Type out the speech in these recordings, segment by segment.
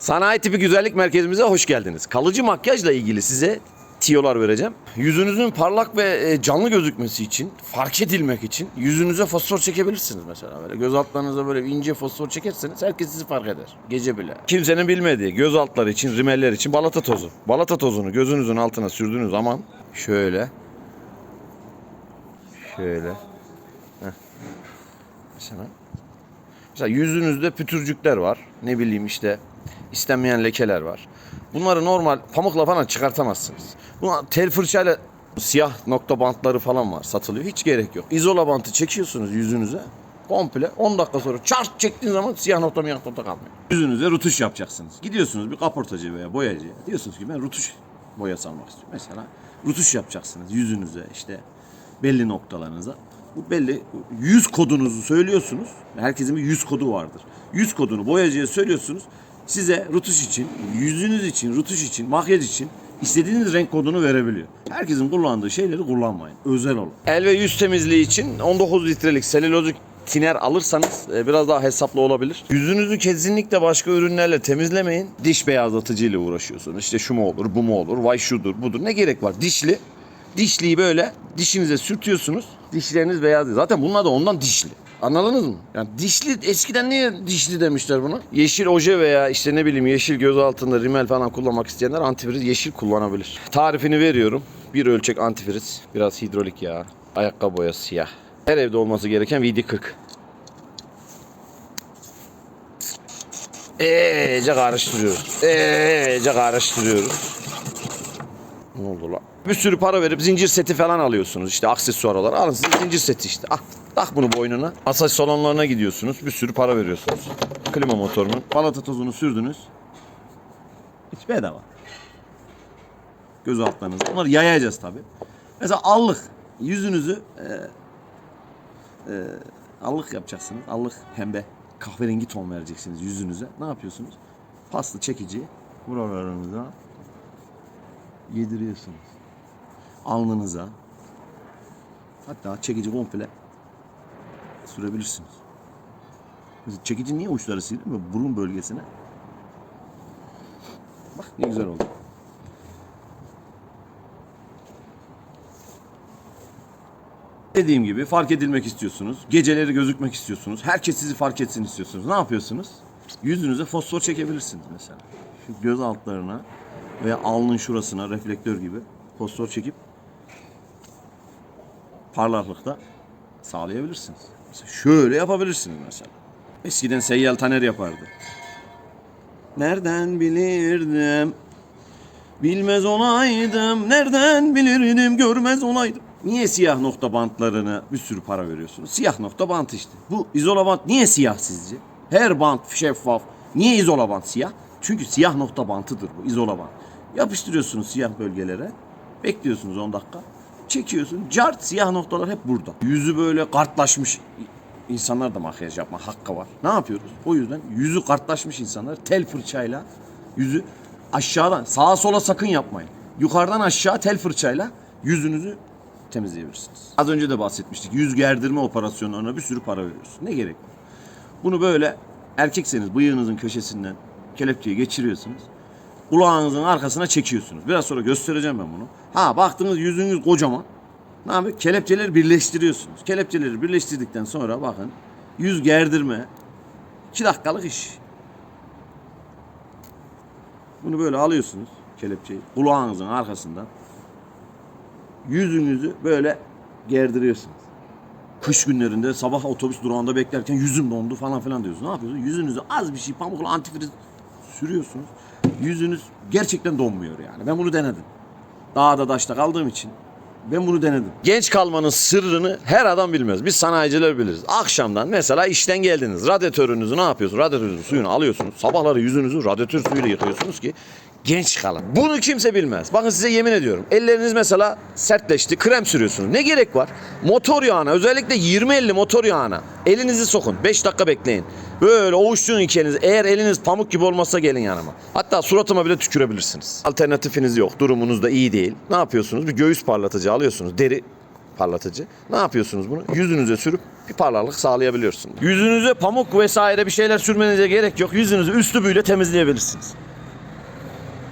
Sanayi tipi güzellik merkezimize hoş geldiniz. Kalıcı makyajla ilgili size tiyolar vereceğim. Yüzünüzün parlak ve e, canlı gözükmesi için, fark edilmek için yüzünüze fosfor çekebilirsiniz mesela. Böyle göz altlarınıza böyle ince fosfor çekerseniz herkes sizi fark eder. Gece bile. Kimsenin bilmediği göz altları için, rimeller için balata tozu. Balata tozunu gözünüzün altına sürdüğünüz zaman şöyle şöyle Heh. mesela Mesela yüzünüzde pütürcükler var. Ne bileyim işte istenmeyen lekeler var. Bunları normal pamukla falan çıkartamazsınız. Buna tel fırçayla siyah nokta bantları falan var satılıyor. Hiç gerek yok. İzola bantı çekiyorsunuz yüzünüze. Komple 10 dakika sonra çart çektiğin zaman siyah nokta miyah nokta kalmıyor. Yüzünüze rutuş yapacaksınız. Gidiyorsunuz bir kaportacı veya boyacıya. Diyorsunuz ki ben rutuş boyası almak istiyorum. Mesela rutuş yapacaksınız yüzünüze işte belli noktalarınıza. Bu belli yüz kodunuzu söylüyorsunuz. Herkesin bir yüz kodu vardır. Yüz kodunu boyacıya söylüyorsunuz. Size rutuş için, yüzünüz için, rutuş için, makyaj için istediğiniz renk kodunu verebiliyor. Herkesin kullandığı şeyleri kullanmayın. Özel olun. El ve yüz temizliği için 19 litrelik selülozik tiner alırsanız e, biraz daha hesaplı olabilir. Yüzünüzü kesinlikle başka ürünlerle temizlemeyin. Diş beyazlatıcı ile uğraşıyorsunuz. İşte şu mu olur, bu mu olur, vay şudur, budur. Ne gerek var? Dişli. Dişliyi böyle dişinize sürtüyorsunuz. Dişleriniz beyaz. Zaten bunlar da ondan dişli. Anladınız mı? Yani dişli eskiden niye dişli demişler buna? Yeşil oje veya işte ne bileyim yeşil göz altında rimel falan kullanmak isteyenler antifriz yeşil kullanabilir. Tarifini veriyorum. Bir ölçek antifriz, biraz hidrolik yağ, ayakkabı boyası siyah. Her evde olması gereken VD40. İyice karıştırıyoruz. İyice karıştırıyoruz. Ne oldu lan? Bir sürü para verip zincir seti falan alıyorsunuz işte aksesuar olarak. Alın size zincir seti işte. Ah, tak bunu boynuna. Masaj salonlarına gidiyorsunuz. Bir sürü para veriyorsunuz. Klima motorunun. Balata tozunu sürdünüz. Hiç bedava. Göz altlarınızı. Onları yayacağız tabii. Mesela allık. Yüzünüzü e, e, allık yapacaksınız. Allık pembe. Kahverengi ton vereceksiniz yüzünüze. Ne yapıyorsunuz? Paslı çekici buralarınıza yediriyorsunuz. Alnınıza. Hatta çekici komple sürebilirsiniz. Çekici niye uçları sildi mi? Burun bölgesine. Bak ne güzel oldu. Dediğim gibi fark edilmek istiyorsunuz. Geceleri gözükmek istiyorsunuz. Herkes sizi fark etsin istiyorsunuz. Ne yapıyorsunuz? Yüzünüze fosfor çekebilirsiniz mesela. Şu göz altlarına veya alnın şurasına reflektör gibi fosfor çekip parlaklıkta sağlayabilirsiniz. Mesela şöyle yapabilirsiniz mesela. Eskiden Seyyal Taner yapardı. Nereden bilirdim? Bilmez olaydım. Nereden bilirdim? Görmez olaydım. Niye siyah nokta bantlarını bir sürü para veriyorsunuz? Siyah nokta bant işte. Bu izola bant niye siyah sizce? Her bant şeffaf. Niye izola bant siyah? Çünkü siyah nokta bantıdır bu izola bant. Yapıştırıyorsunuz siyah bölgelere. Bekliyorsunuz 10 dakika. Çekiyorsun. Cart siyah noktalar hep burada. Yüzü böyle kartlaşmış insanlar da makyaj yapma hakkı var. Ne yapıyoruz? O yüzden yüzü kartlaşmış insanlar tel fırçayla yüzü aşağıdan sağa sola sakın yapmayın. Yukarıdan aşağı tel fırçayla yüzünüzü temizleyebilirsiniz. Az önce de bahsetmiştik. Yüz gerdirme operasyonlarına bir sürü para veriyorsun. Ne gerek var? Bunu böyle erkekseniz bıyığınızın köşesinden kelepçeyi geçiriyorsunuz. Kulağınızın arkasına çekiyorsunuz. Biraz sonra göstereceğim ben bunu. Ha baktınız yüzünüz kocaman. Ne yapıyor? Kelepçeleri birleştiriyorsunuz. Kelepçeleri birleştirdikten sonra bakın yüz gerdirme 2 dakikalık iş. Bunu böyle alıyorsunuz kelepçeyi kulağınızın arkasından. Yüzünüzü böyle gerdiriyorsunuz. Kış günlerinde sabah otobüs durağında beklerken yüzüm dondu falan filan diyorsunuz. Ne yapıyorsunuz? Yüzünüzü az bir şey pamukla antifriz sürüyorsunuz. Yüzünüz gerçekten donmuyor yani. Ben bunu denedim. Dağda daşta kaldığım için ben bunu denedim. Genç kalmanın sırrını her adam bilmez. Biz sanayiciler biliriz. Akşamdan mesela işten geldiniz. Radyatörünüzü ne yapıyorsunuz? Radyatörünüzün suyunu alıyorsunuz. Sabahları yüzünüzü radyatör suyuyla yıkıyorsunuz ki genç kalın. Bunu kimse bilmez. Bakın size yemin ediyorum. Elleriniz mesela sertleşti. Krem sürüyorsunuz. Ne gerek var? Motor yağına özellikle 20-50 motor yağına elinizi sokun. 5 dakika bekleyin. Böyle ovuşturun iki elinizi. Eğer eliniz pamuk gibi olmazsa gelin yanıma. Hatta suratıma bile tükürebilirsiniz. Alternatifiniz yok. Durumunuz da iyi değil. Ne yapıyorsunuz? Bir göğüs parlatıcı alıyorsunuz. Deri parlatıcı. Ne yapıyorsunuz bunu? Yüzünüze sürüp bir parlaklık sağlayabiliyorsunuz. Yüzünüze pamuk vesaire bir şeyler sürmenize gerek yok. Yüzünüzü üstü büyüyle temizleyebilirsiniz.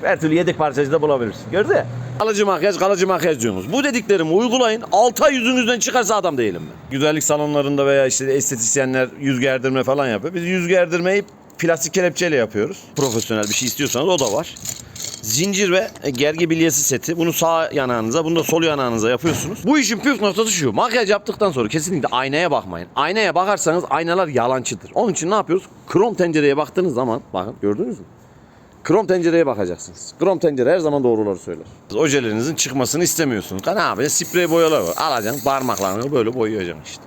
Her türlü yedek parçacı da bulabilirsin. Gördün mü? Kalıcı makyaj, kalıcı makyaj diyorsunuz. Bu dediklerimi uygulayın. 6 ay yüzünüzden çıkarsa adam değilim ben. Güzellik salonlarında veya işte estetisyenler yüz gerdirme falan yapıyor. Biz yüz gerdirmeyi plastik kelepçeyle yapıyoruz. Profesyonel bir şey istiyorsanız o da var. Zincir ve gergi bilyesi seti. Bunu sağ yanağınıza, bunu da sol yanağınıza yapıyorsunuz. Bu işin püf noktası şu. Makyaj yaptıktan sonra kesinlikle aynaya bakmayın. Aynaya bakarsanız aynalar yalancıdır. Onun için ne yapıyoruz? Krom tencereye baktığınız zaman, bakın gördünüz mü? Krom tencereye bakacaksınız. Krom tencere her zaman doğruları söyler. Ojelerinizin çıkmasını istemiyorsunuz. Ne yapacağız? Sprey boyalar var. Alacaksın parmaklarını böyle boyayacaksın işte.